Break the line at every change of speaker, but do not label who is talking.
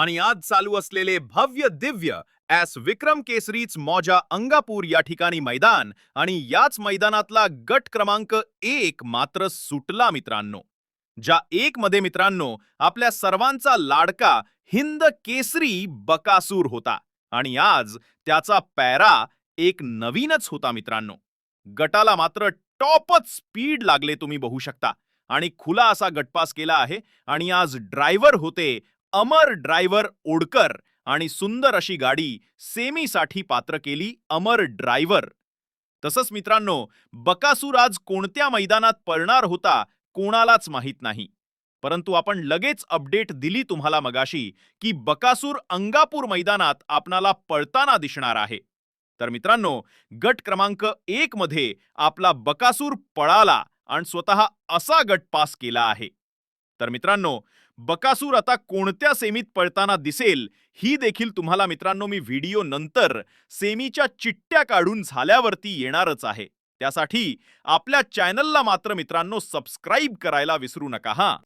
आणि आज चालू असलेले भव्य दिव्य ॲस विक्रम केसरीच मौजा अंगापूर या ठिकाणी मैदान आणि याच मैदानातला गट क्रमांक एक मात्र सुटला मित्रांनो. ज्या एक मध्ये मित्रांनो आपल्या सर्वांचा लाडका हिंद केसरी बकासूर होता आणि आज त्याचा पॅरा एक नवीनच होता मित्रांनो. गटाला मात्र टॉपच स्पीड लागले तुम्ही बघू शकता आणि खुला असा गटपास केला आहे आणि आज ड्रायव्हर होते अमर ड्रायव्हर ओडकर आणि सुंदर अशी गाडी सेमीसाठी पात्र केली अमर ड्रायव्हर. तसंच मित्रांनो बकासूर आज कोणत्या मैदानात पळणार होता कोणालाच माहीत नाही. परंतु आपण लगेच अपडेट दिली तुम्हाला मगाशी की बकासूर अंगापूर मैदानात आपणाला पळताना दिसणार आहे. तर मित्रांनो गट क्रमांक एक मध्ये आपला बकासूर पळाला आणि स्वतः असा गट पास केला आहे. तर मित्रांनो बकासूर आता कोणत्या सेमीत पळताना दिसेल ही देखील तुम्हाला मित्रांनो मी व्हिडिओ नंतर सेमीच्या चिट्ट्या काढून झाल्यावरती येणारच आहे. त्यासाठी आपल्या चॅनलला मात्र मित्रांनो सबस्क्राईब करायला विसरू नका हा.